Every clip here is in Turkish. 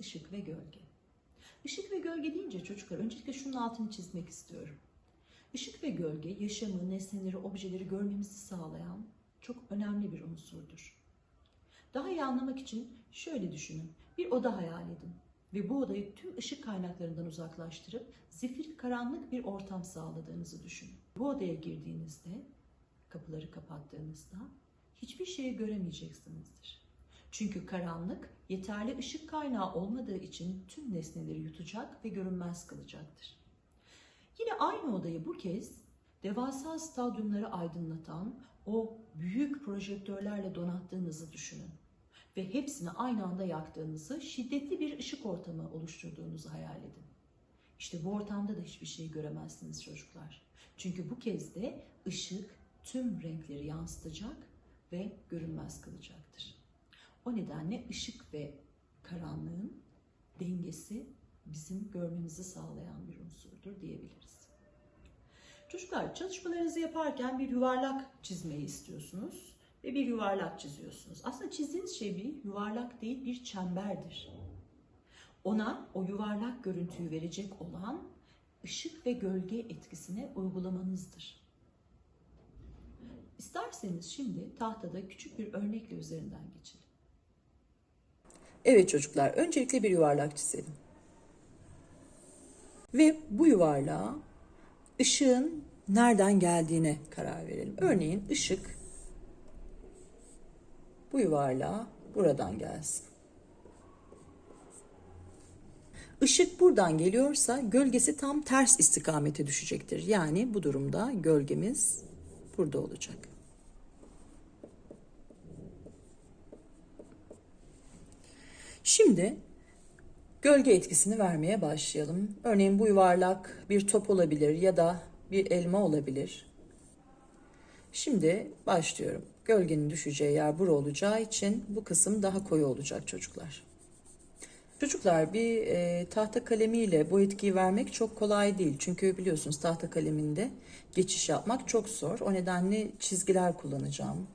ışık ve gölge. Işık ve gölge deyince çocuklar öncelikle şunun altını çizmek istiyorum. Işık ve gölge yaşamı, nesneleri, objeleri görmemizi sağlayan çok önemli bir unsurdur. Daha iyi anlamak için şöyle düşünün. Bir oda hayal edin ve bu odayı tüm ışık kaynaklarından uzaklaştırıp zifiri karanlık bir ortam sağladığınızı düşünün. Bu odaya girdiğinizde, kapıları kapattığınızda hiçbir şeyi göremeyeceksinizdir. Çünkü karanlık yeterli ışık kaynağı olmadığı için tüm nesneleri yutacak ve görünmez kılacaktır. Yine aynı odayı bu kez devasa stadyumları aydınlatan o büyük projektörlerle donattığınızı düşünün ve hepsini aynı anda yaktığınızı, şiddetli bir ışık ortamı oluşturduğunuzu hayal edin. İşte bu ortamda da hiçbir şey göremezsiniz çocuklar. Çünkü bu kez de ışık tüm renkleri yansıtacak ve görünmez kılacaktır. O nedenle ışık ve karanlığın dengesi bizim görmemizi sağlayan bir unsurdur diyebiliriz. Çocuklar çalışmalarınızı yaparken bir yuvarlak çizmeyi istiyorsunuz ve bir yuvarlak çiziyorsunuz. Aslında çizdiğiniz şey bir yuvarlak değil bir çemberdir. Ona o yuvarlak görüntüyü verecek olan ışık ve gölge etkisine uygulamanızdır. İsterseniz şimdi tahtada küçük bir örnekle üzerinden geçelim. Evet çocuklar, öncelikle bir yuvarlak çizelim. Ve bu yuvarlağa ışığın nereden geldiğine karar verelim. Örneğin ışık bu yuvarlağa buradan gelsin. Işık buradan geliyorsa gölgesi tam ters istikamete düşecektir. Yani bu durumda gölgemiz burada olacak. Şimdi gölge etkisini vermeye başlayalım. Örneğin bu yuvarlak bir top olabilir ya da bir elma olabilir. Şimdi başlıyorum. Gölgenin düşeceği yer bura olacağı için bu kısım daha koyu olacak çocuklar. Çocuklar bir e, tahta kalemiyle bu etkiyi vermek çok kolay değil. Çünkü biliyorsunuz tahta kaleminde geçiş yapmak çok zor. O nedenle çizgiler kullanacağım.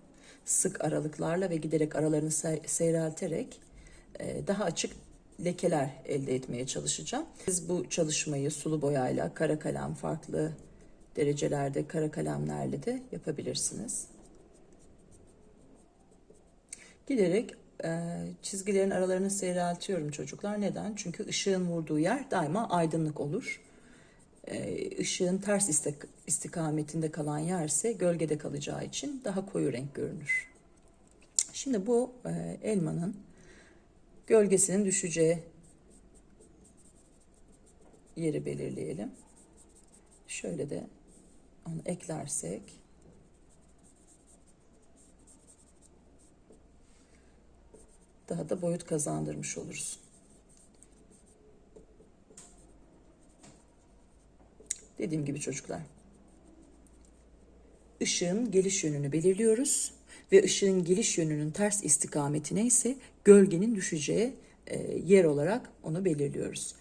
Sık aralıklarla ve giderek aralarını se- seyrelterek daha açık lekeler elde etmeye çalışacağım. Siz bu çalışmayı sulu boyayla, kara kalem, farklı derecelerde kara kalemlerle de yapabilirsiniz. Giderek e, çizgilerin aralarını seyreltiyorum çocuklar. Neden? Çünkü ışığın vurduğu yer daima aydınlık olur. E, ışığın ters istik- istikametinde kalan yerse gölgede kalacağı için daha koyu renk görünür. Şimdi bu e, elmanın gölgesinin düşeceği yeri belirleyelim. Şöyle de onu eklersek daha da boyut kazandırmış oluruz. Dediğim gibi çocuklar. Işığın geliş yönünü belirliyoruz ve ışığın geliş yönünün ters istikametine ise gölgenin düşeceği e, yer olarak onu belirliyoruz.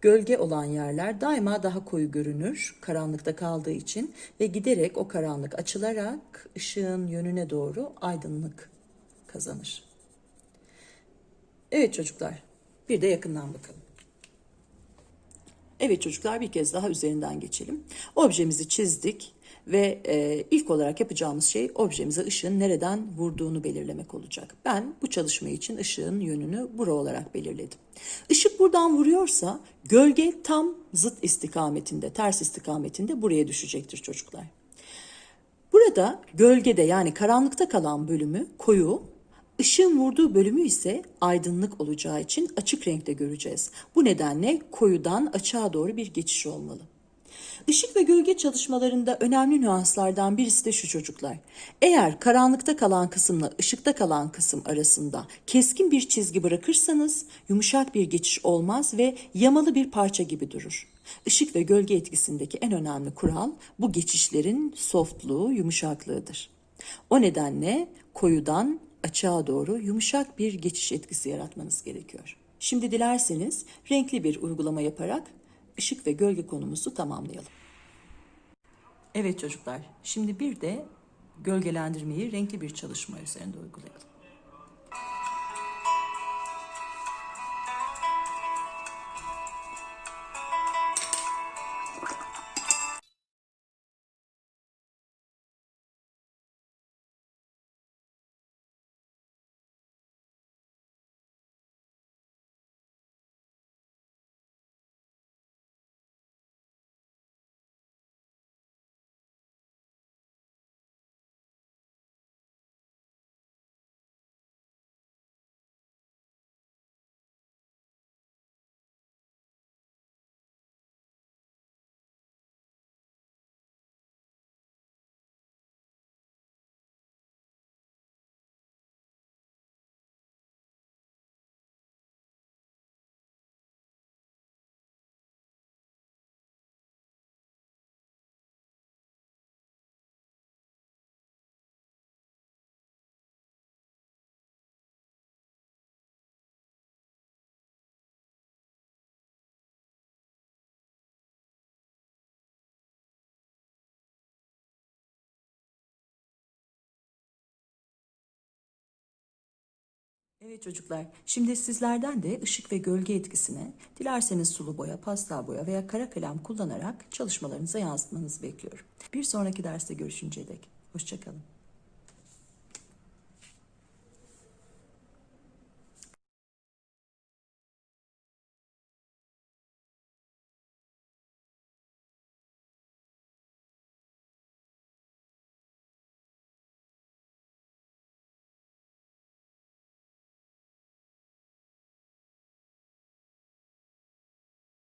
Gölge olan yerler daima daha koyu görünür karanlıkta kaldığı için ve giderek o karanlık açılarak ışığın yönüne doğru aydınlık kazanır. Evet çocuklar, bir de yakından bakalım. Evet çocuklar bir kez daha üzerinden geçelim. Objemizi çizdik ve e, ilk olarak yapacağımız şey objemize ışığın nereden vurduğunu belirlemek olacak. Ben bu çalışma için ışığın yönünü bura olarak belirledim. Işık buradan vuruyorsa gölge tam zıt istikametinde, ters istikametinde buraya düşecektir çocuklar. Burada gölgede yani karanlıkta kalan bölümü koyu, ışığın vurduğu bölümü ise aydınlık olacağı için açık renkte göreceğiz. Bu nedenle koyudan açığa doğru bir geçiş olmalı. Işık ve gölge çalışmalarında önemli nüanslardan birisi de şu çocuklar. Eğer karanlıkta kalan kısımla ışıkta kalan kısım arasında keskin bir çizgi bırakırsanız yumuşak bir geçiş olmaz ve yamalı bir parça gibi durur. Işık ve gölge etkisindeki en önemli kural bu geçişlerin softluğu, yumuşaklığıdır. O nedenle koyudan açığa doğru yumuşak bir geçiş etkisi yaratmanız gerekiyor. Şimdi dilerseniz renkli bir uygulama yaparak ışık ve gölge konumuzu tamamlayalım. Evet çocuklar, şimdi bir de gölgelendirmeyi renkli bir çalışma üzerinde uygulayalım. Evet çocuklar, şimdi sizlerden de ışık ve gölge etkisine dilerseniz sulu boya, pastel boya veya kara kalem kullanarak çalışmalarınıza yansıtmanızı bekliyorum. Bir sonraki derste görüşünceye dek. Hoşçakalın.